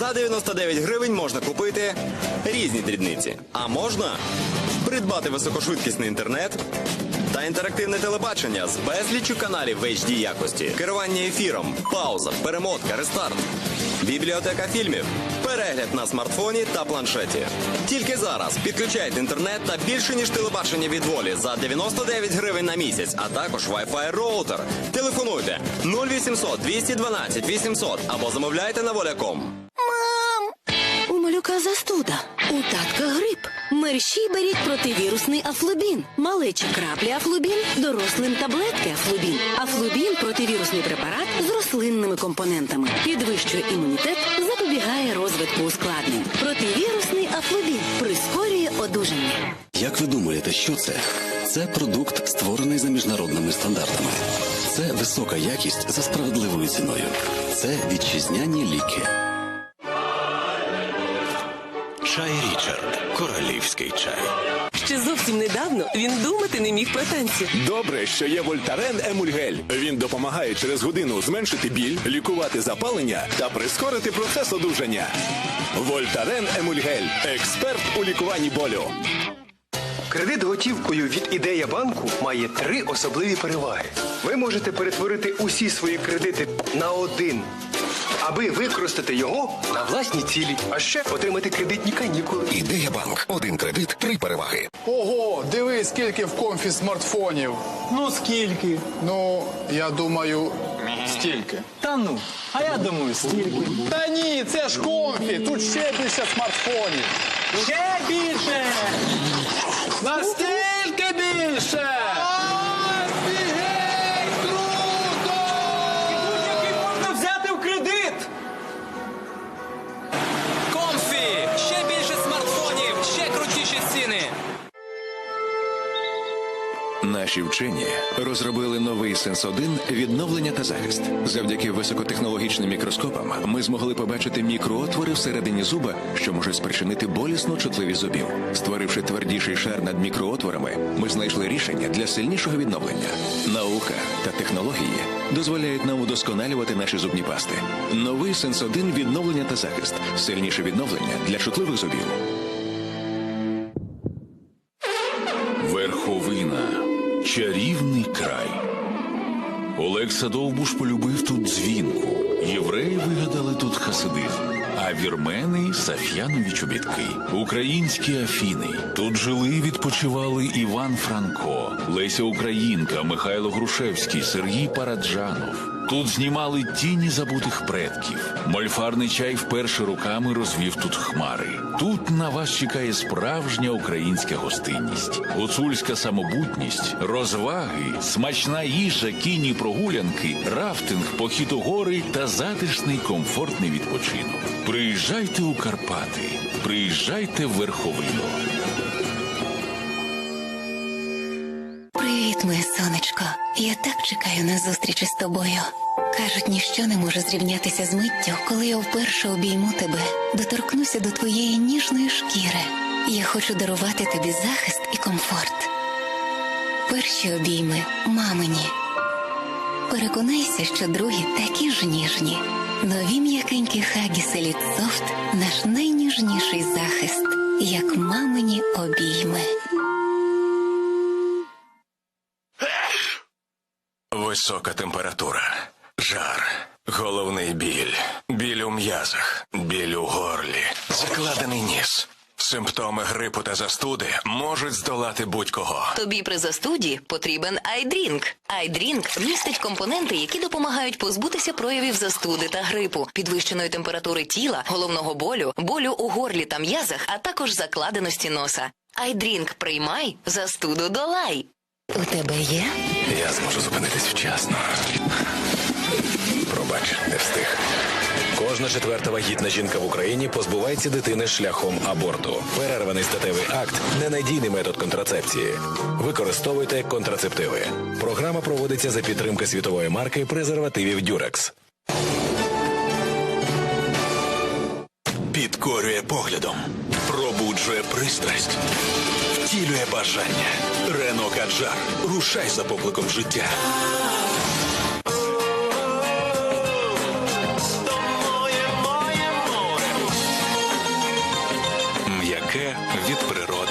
За 99 гривень можна купити різні дрібниці. А можна придбати високошвидкісний інтернет та інтерактивне телебачення з безліччю каналів в HD якості, керування ефіром, пауза, перемотка, рестарт, бібліотека фільмів, перегляд на смартфоні та планшеті. Тільки зараз підключайте інтернет та більше ніж телебачення від волі за 99 гривень на місяць, а також Wi-Fi роутер. Телефонуйте 0800 212 800 або замовляйте на воля.ком. Малюка застуда, у татка грип. Мерщій беріть противірусний афлобін. Малечі краплі афлобін, дорослим таблетки афлобін. Афлобін противірусний препарат з рослинними компонентами. Підвищує імунітет, запобігає розвитку ускладнень. Противірусний афлобін прискорює одужання. Як ви думаєте, що це? Це продукт, створений за міжнародними стандартами. Це висока якість за справедливою ціною. Це вітчизняні ліки. Чай Річард. Королівський чай. Ще зовсім недавно він думати не міг про танці. Добре, що є Вольтарен Емульгель. Він допомагає через годину зменшити біль, лікувати запалення та прискорити процес одужання. Вольтарен Емульгель. Експерт у лікуванні болю. Кредит готівкою від ідея банку має три особливі переваги. Ви можете перетворити усі свої кредити на один, аби використати його на власні цілі, а ще отримати кредитні канікули. Ідея банк. Один кредит, три переваги. Ого, диви, скільки в комфі смартфонів. Ну скільки? Ну, я думаю, стільки. Та ну, а я думаю, стільки. Та ні, це ж комфі, тут ще більше смартфонів. Ще більше! Наші вчені розробили новий сенс 1 відновлення та захист. Завдяки високотехнологічним мікроскопам ми змогли побачити мікроотвори всередині зуба, що можуть спричинити болісну чутливість зубів. Створивши твердіший шар над мікроотворами, ми знайшли рішення для сильнішого відновлення. Наука та технології дозволяють нам удосконалювати наші зубні пасти. Новий сенс 1 відновлення та захист. Сильніше відновлення для чутливих зубів. Чарівний край. Олекса Довбуш полюбив тут дзвінку. Євреї вигадали тут хасидизм. А вірмени Саф'янові чобітки. Українські Афіни. Тут жили і відпочивали Іван Франко, Леся Українка, Михайло Грушевський, Сергій Параджанов. Тут знімали тіні забутих предків. Мольфарний чай вперше руками розвів тут хмари. Тут на вас чекає справжня українська гостинність, гуцульська самобутність, розваги, смачна їжа, кінні прогулянки, рафтинг, похід у гори та затишний комфортний відпочинок. Приїжджайте у Карпати, приїжджайте в Верховину. Привіт, моє сонечко. Я так чекаю на зустріч із тобою. Кажуть, ніщо не може зрівнятися з миттю, коли я вперше обійму тебе, доторкнуся до твоєї ніжної шкіри. Я хочу дарувати тобі захист і комфорт. Перші обійми мамині. Переконайся, що другі такі ж ніжні. Нові м'якенькі Хагіс Еліт Софт – наш найніжніший захист, як мамині обійми. Висока температура, жар, головний біль, біль у м'язах, біль у горлі, закладений ніс. Симптоми грипу та застуди можуть здолати будь-кого. Тобі при застуді потрібен айдрінк. Айдрінк містить компоненти, які допомагають позбутися проявів застуди та грипу, підвищеної температури тіла, головного болю, болю у горлі та м'язах, а також закладеності носа. Айдрінк приймай, застуду долай. У тебе є? Я зможу зупинитись вчасно. Пробач, не встиг. Кожна четверта вагітна жінка в Україні позбувається дитини шляхом аборту. Перерваний статевий акт ненадійний метод контрацепції. Використовуйте контрацептиви. Програма проводиться за підтримки світової марки презервативів Дюрекс. Підкорює поглядом, пробуджує пристрасть, втілює бажання. Рено Каджар. Рушай за покликом життя. М'яке від природи.